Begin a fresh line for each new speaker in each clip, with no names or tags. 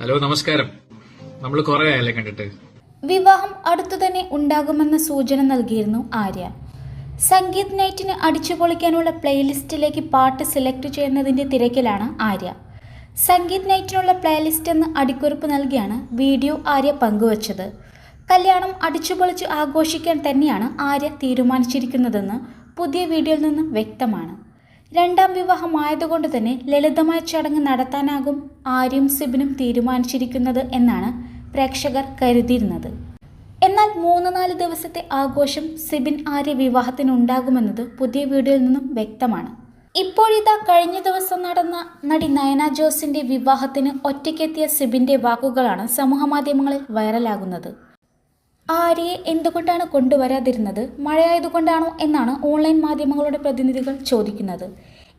Hello നമസ്കാരം. നമ്മൾ കുറെ ആയല്ലേ കണ്ടിട്ട്?
വിവാഹം അടുത്തു തന്നെ ഉണ്ടാകുമെന്ന സൂചന നൽകിയിരുന്നു ആര്യ. സംഗീത് നൈറ്റിന് അടിച്ചു പൊളിക്കാനുള്ള പ്ലേലിസ്റ്റിലേക്ക് പാട്ട് സെലക്ട് ചെയ്യുന്നതിന്റെ തിരക്കിലാണ് ആര്യ. സംഗീത് നൈറ്റിനുള്ള പ്ലേലിസ്റ്റ് എന്ന് അടിക്കുറിപ്പ് നൽകിയാണ് വീഡിയോ ആര്യ പങ്കുവച്ചത്. കല്യാണം അടിച്ചുപൊളിച്ച് ആഘോഷിക്കാൻ തന്നെയാണ് ആര്യ തീരുമാനിച്ചിരിക്കുന്നതെന്ന് പുതിയ വീഡിയോയിൽ നിന്ന് വ്യക്തമാണ്. രണ്ടാം വിവാഹമായതുകൊണ്ട് തന്നെ ലളിതമായ ചടങ്ങ് നടത്താനാകും ആര്യും സിബിനും തീരുമാനിച്ചിരിക്കുന്നത് എന്നാണ് പ്രേക്ഷകർ കരുതിയിരുന്നത്. എന്നാൽ മൂന്ന് നാല് ദിവസത്തെ ആഘോഷം സിബിൻ ആര്യ വിവാഹത്തിനുണ്ടാകുമെന്നത് പുതിയ വീഡിയോയിൽ നിന്നും വ്യക്തമാണ്. ഇപ്പോഴിതാ കഴിഞ്ഞ ദിവസം നടന്ന നടി നയന ജോസിന്റെ വിവാഹത്തിന് ഒറ്റയ്ക്കെത്തിയ സിബിന്റെ വാക്കുകളാണ് സമൂഹമാധ്യമങ്ങളിൽ വൈറലാകുന്നത്. ആര്യയെ എന്തുകൊണ്ടാണ് കൊണ്ടുവരാതിരുന്നത്? മഴയായതുകൊണ്ടാണോ എന്നാണ് ഓൺലൈൻ മാധ്യമങ്ങളുടെ പ്രതിനിധികൾ ചോദിക്കുന്നത്.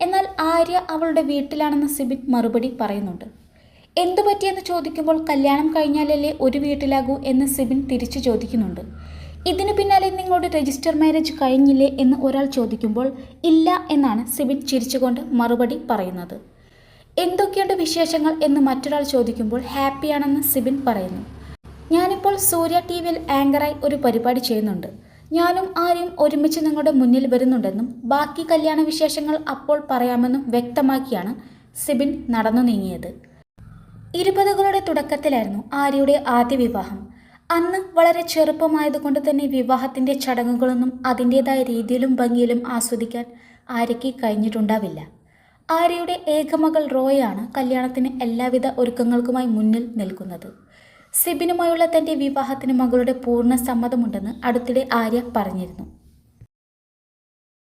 എന്നാൽ ആര്യ അവളുടെ വീട്ടിലാണെന്ന് സിബിൻ മറുപടി പറയുന്നുണ്ട്. എന്തു പറ്റിയെന്ന് ചോദിക്കുമ്പോൾ കല്യാണം കഴിഞ്ഞാലല്ലേ ഒരു വീട്ടിലാകൂ എന്ന് സിബിൻ തിരിച്ചു ചോദിക്കുന്നുണ്ട്. ഇതിനു പിന്നാലെ നിങ്ങളുടെ രജിസ്റ്റർ മാരേജ് കഴിഞ്ഞില്ലേ എന്ന് ഒരാൾ ചോദിക്കുമ്പോൾ ഇല്ല എന്നാണ് സിബിൻ ചിരിച്ചുകൊണ്ട് മറുപടി പറയുന്നത്. എന്തൊക്കെയുണ്ട് വിശേഷങ്ങൾ എന്ന് മറ്റൊരാൾ ചോദിക്കുമ്പോൾ ഹാപ്പിയാണെന്ന് സിബിൻ പറയുന്നു. ഞാനിപ്പോൾ സൂര്യ ടി വിയിൽ ആങ്കറായി ഒരു പരിപാടി ചെയ്യുന്നുണ്ട്. ഞാനും ആരെയും ഒരുമിച്ച് നിങ്ങളുടെ മുന്നിൽ വരുന്നുണ്ടെന്നും ബാക്കി കല്യാണ വിശേഷങ്ങൾ അപ്പോൾ പറയാമെന്നും വ്യക്തമാക്കിയാണ് സിബിൻ നടന്നു നീങ്ങിയത്. ഇരുപതുകളുടെ തുടക്കത്തിലായിരുന്നു ആര്യയുടെ ആദ്യ വിവാഹം. അന്ന് വളരെ ചെറുപ്പമായതുകൊണ്ട് തന്നെ വിവാഹത്തിന്റെ ചടങ്ങുകളൊന്നും അതിന്റേതായ രീതിയിലും ഭംഗിയിലും ആസ്വദിക്കാൻ ആര്യയ്ക്ക് കഴിഞ്ഞിട്ടുണ്ടാവില്ല. ആര്യയുടെ ഏകമകൾ റോയാണ് കല്യാണത്തിന് എല്ലാവിധ ഒരുക്കങ്ങൾക്കുമായി മുന്നിൽ നിൽക്കുന്നത്. സിബിനുമായുള്ള തന്റെ വിവാഹത്തിന് മകളുടെ പൂർണ സമ്മതമുണ്ടെന്ന് അടുത്തിടെ ആര്യ പറഞ്ഞിരുന്നു